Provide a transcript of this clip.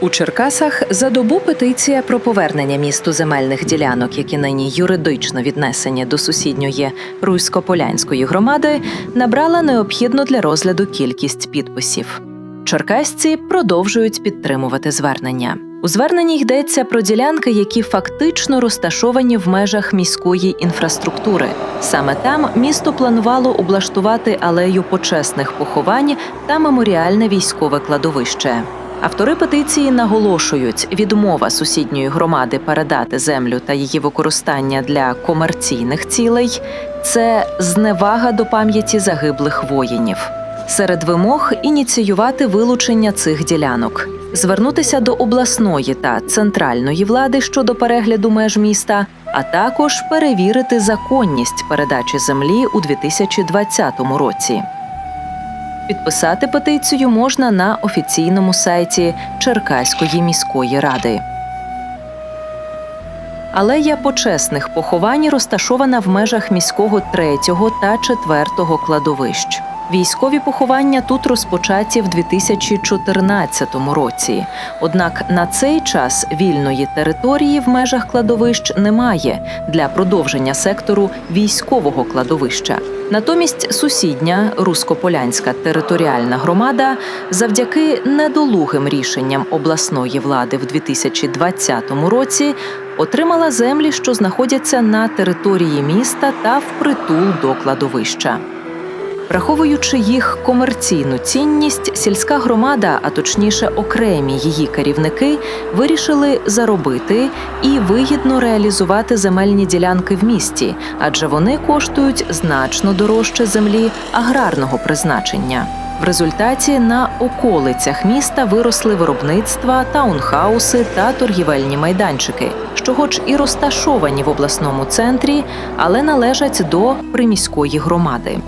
У Черкасах за добу петиція про повернення місту земельних ділянок, які нині юридично віднесені до сусідньої Русько-Полянської громади, набрала необхідну для розгляду кількість підписів. Черкасці продовжують підтримувати звернення. У зверненні йдеться про ділянки, які фактично розташовані в межах міської інфраструктури. Саме там місто планувало облаштувати алею почесних поховань та меморіальне військове кладовище. Автори петиції наголошують, відмова сусідньої громади передати землю та її використання для комерційних цілей це зневага до пам'яті загиблих воїнів. Серед вимог ініціювати вилучення цих ділянок, звернутися до обласної та центральної влади щодо перегляду меж міста, а також перевірити законність передачі землі у 2020 році. Підписати петицію можна на офіційному сайті Черкаської міської ради. Алея почесних поховань розташована в межах міського третього та четвертого кладовищ. Військові поховання тут розпочаті в 2014 році. Однак на цей час вільної території в межах кладовищ немає для продовження сектору військового кладовища. Натомість сусідня Руськополянська територіальна громада завдяки недолугим рішенням обласної влади в 2020 році отримала землі, що знаходяться на території міста та впритул до кладовища. Враховуючи їх комерційну цінність, сільська громада, а точніше окремі її керівники, вирішили заробити і вигідно реалізувати земельні ділянки в місті, адже вони коштують значно дорожче землі аграрного призначення. В результаті на околицях міста виросли виробництва, таунхауси та торгівельні майданчики, що, хоч і розташовані в обласному центрі, але належать до приміської громади.